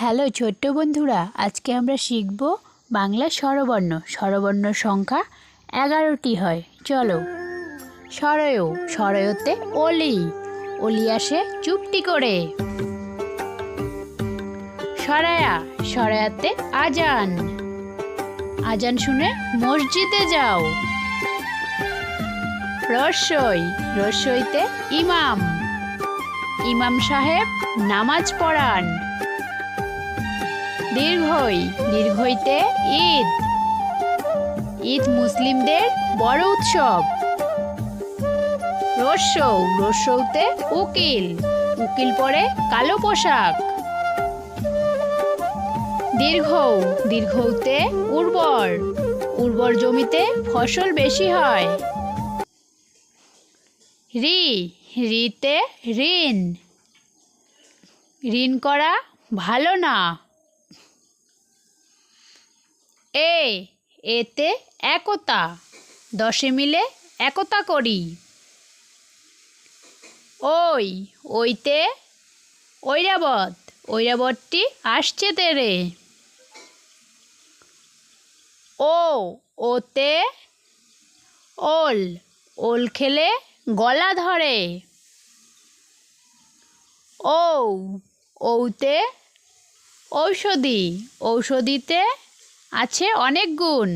Hello ছোট্ট বন্ধুরা, আজকে আমরা শিখব বাংলা স্বরবর্ণ। স্বরবর্ণ সংখ্যা এগারোটি হয়। চলো। সরয় সরয়তে অলি অলি আসে চুপটি করে। সরায়া সরায়াতে আজান। আজান শুনে মসজিদে যাও। রসই, রসইতে ইমাম। ইমাম সাহেব নামাজ পড়ান। দীর্ঘই, দীর্ঘইতে ঈদ। ঈদ মুসলিমদের বড় উৎসব। রস্যৌ রস্যৌতে উকিল। উকিল পরে কালো পোশাক। দীর্ঘ দীর্ঘতে উর্বর। উর্বর জমিতে ফসল বেশি হয়। রি, রিতে ঋণ। ঋণ করা ভালো না। এ এতে একতা। দশে মিলে একতা করি। ওই, ওইতে ঐরাবত, ঐরাবতটি আসছে তেরে। ও, ওতে ওল ওল খেলে গলা ধরে। ও ঔতে ঔষধি, ঔষধিতে আছে অনেক গুণ।